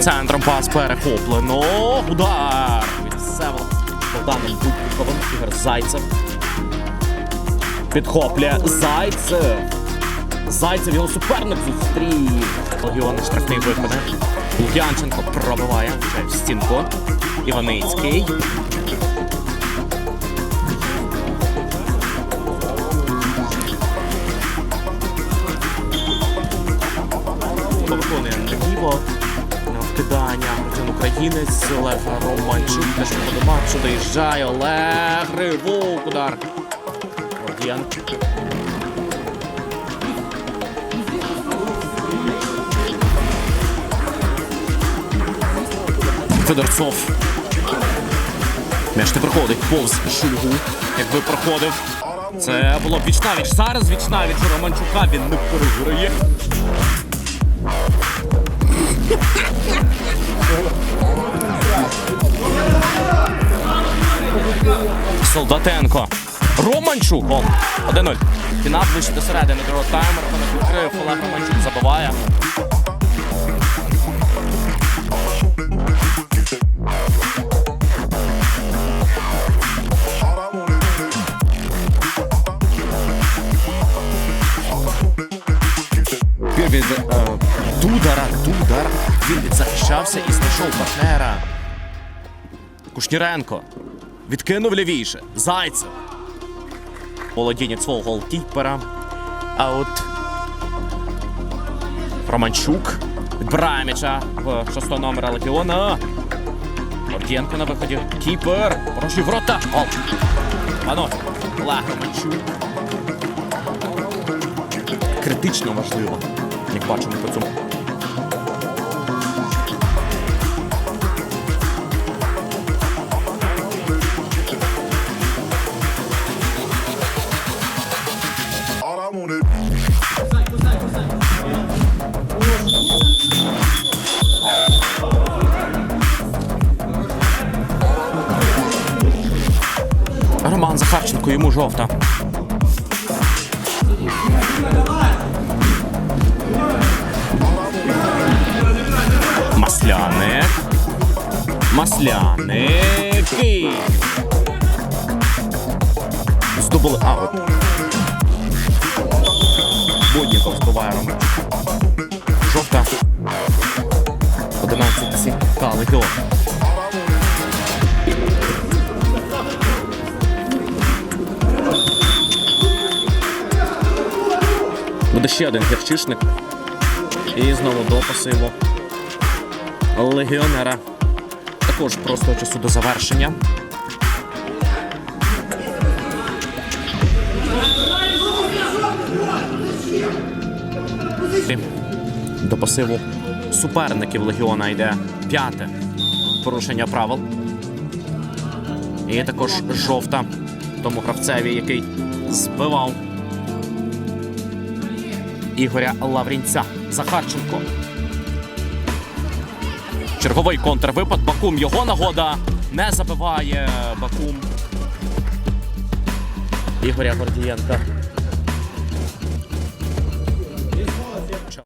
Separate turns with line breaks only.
Центром пас перехоплено. Удар Всеволода. Богданом Дубниковим. Ігор Зайцев. Підхоплює Зайцев. Зайцев його суперник зустрів. Легіон штрафний виконе. Лук'янченко пробиває в стінку. Іваницький. Українець Олег Романчук. Теж до матчу доїжджає Олег Ривук. Удар. Гордієнко. Федорцов. М'яч не проходить повз Шульгу. Якби проходив. Це було б вічнавіч. Зараз вічнавіч у Романчука. Він не переграє. Солдатенко. Романчук. 1-0. Фінал ближче до середини другого тайму. Рахунок відкрив. Олег Романчук забиває. Від е, Дудара, Дудар. Він відзахищався і знайшов партнера. Кушніренко. Відкинув лівіше. Зайцев. Володіння свого голкіпера. А от Романчук відбирає м'яча в шостого номера Легіона. Гордієнко на виході. Кіпер. Порожні ворота. Гол. Пано. Олег Романчук. Критично важливо, як бачимо по цьому. Роман Захарченко, йому жовта. Масляник. Масляник. Здобули аут. Будніков збиває Роман. Жовта. 11 ка Буде ще один гірчишник. І знову до пасиву легіонера. Також просто часу до завершення. До пасиву суперників легіона йде п'яте порушення правил. І також жовта тому гравцеві, який збивав Ігоря Лаврінця. Захарченко. Черговий контрвипад. Бакум його нагода. Не забиває Бакум. Ігоря Гордієнка.